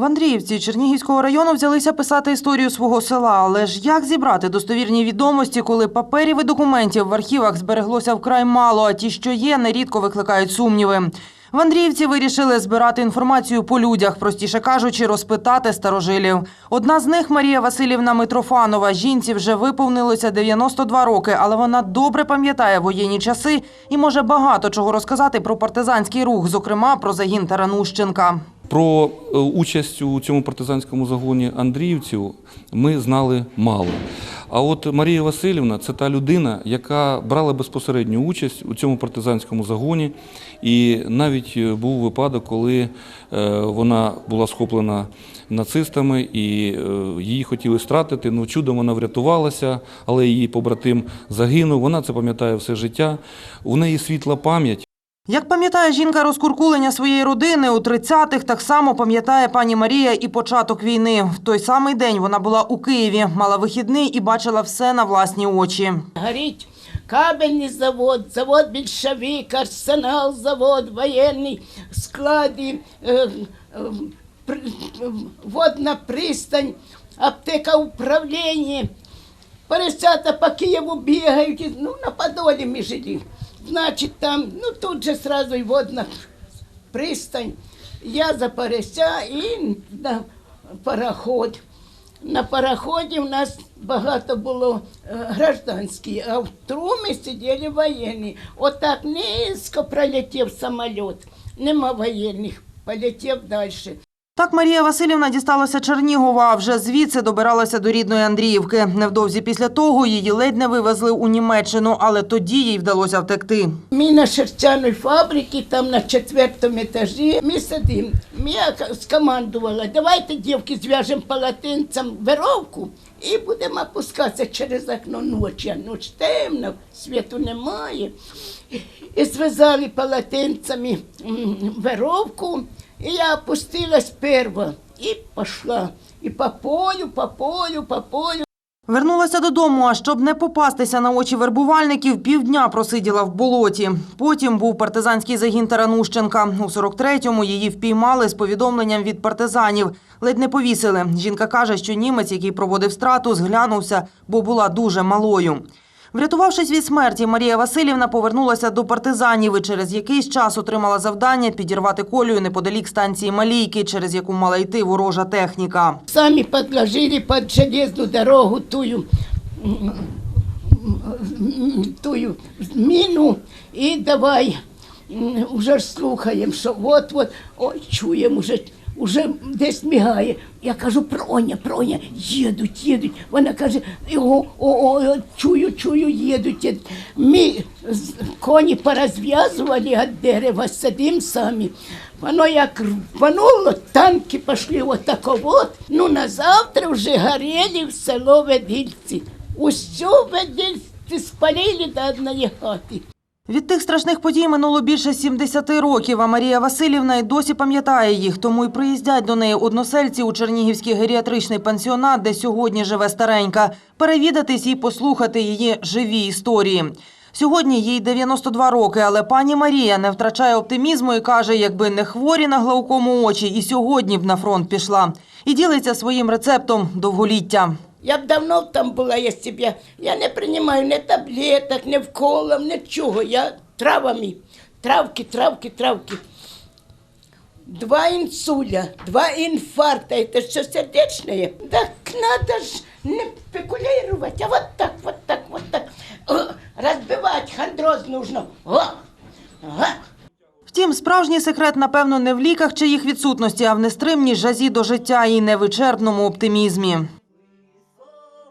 В Андріївці Чернігівського району взялися писати історію свого села. Але ж як зібрати достовірні відомості, коли паперів і документів в архівах збереглося вкрай мало, а ті, що є, нерідко викликають сумніви. В Андріївці вирішили збирати інформацію по людях, простіше кажучи, розпитати старожилів. Одна з них Марія Васильівна Митрофанова. Жінці вже виповнилося 92 роки, але вона добре пам'ятає воєнні часи і може багато чого розказати про партизанський рух, зокрема про загін Таранущенка. Про е, участь у цьому партизанському загоні Андріївців ми знали мало. А от Марія Васильівна це та людина, яка брала безпосередню участь у цьому партизанському загоні. І навіть е, був випадок, коли е, вона була схоплена нацистами і її хотіли стратити. Ну, чудом вона врятувалася, але її побратим загинув. Вона це пам'ятає все життя. У неї світла пам'ять. Як пам'ятає жінка розкуркулення своєї родини у 30-х, так само пам'ятає пані Марія і початок війни. В той самий день вона була у Києві, мала вихідний і бачила все на власні очі. горить кабельний завод, завод більшовик, арсенал, завод, воєнний, склади, е, е, водна пристань, аптека управління. Поросята по Києву бігають, ну, на Подолі ми жили. Значить, там, ну, тут же сразу і водна пристань. Я за порося і на пароход. На пароході у нас багато було е, гражданських, а в трумі сиділи воєнні. Отак низько пролетів самоліт. Нема воєнних, полетів далі. Так Марія Васильівна дісталася Чернігова, а вже звідси добиралася до рідної Андріївки. Невдовзі після того її ледь не вивезли у Німеччину, але тоді їй вдалося втекти. Ми на шерстяної фабриці, там на четвертому етажі, ми сидимо. Я скомандувала, давайте, дівки, зв'яжемо полотенцем веровку і будемо опускатися через окно ночі. А Ніч темно, світу немає. І зв'язали полотенцями м, веровку, і я опустилась перша і пішла. І по полю, по полю, по полю. Вернулася додому, а щоб не попастися на очі вербувальників, півдня просиділа в болоті. Потім був партизанський загін Таранущенка. У 43-му її впіймали з повідомленням від партизанів. Ледь не повісили. Жінка каже, що німець, який проводив страту, зглянувся, бо була дуже малою. Врятувавшись від смерті, Марія Васильівна повернулася до партизанів і через якийсь час отримала завдання підірвати колію неподалік станції Малійки, через яку мала йти ворожа техніка. Сами подложили под железную дорогу тую, тую міну і давай уже слухаємо, що от-от, чуємо, уже, уже десь мігає. Я кажу, проня, проня, їдуть, їдуть. Вона каже, о, о, о, чую, чую, їдуть. Ми коні порозв'язували від дерева, сидимо самі. Воно як рвануло, танки пішли отако от. Ну, на завтра вже горіли в село Ведільці. Усю Ведільці спалили до одної хати. Від тих страшних подій минуло більше 70 років, а Марія Васильівна й досі пам'ятає їх, тому й приїздять до неї односельці у Чернігівський геріатричний пансіонат, де сьогодні живе старенька, перевідатись і послухати її живі історії. Сьогодні їй 92 роки, але пані Марія не втрачає оптимізму і каже, якби не хворі на глаукому очі, і сьогодні б на фронт пішла. І ділиться своїм рецептом довголіття. Я б давно там була, якщо б я, я не приймаю ні таблеток, ні вколів, нічого. Я травами. Травки, травки, травки. Два инсуля, два инфаркта, это что сердечное? Так надо ж не спекулировать, а вот так, вот так, вот так. О, Разбивать хондроз нужно. О, ага. Втім, справжній секрет, напевно, не в ліках чи їх відсутності, а в нестримній жазі до життя і невичерпному оптимізмі.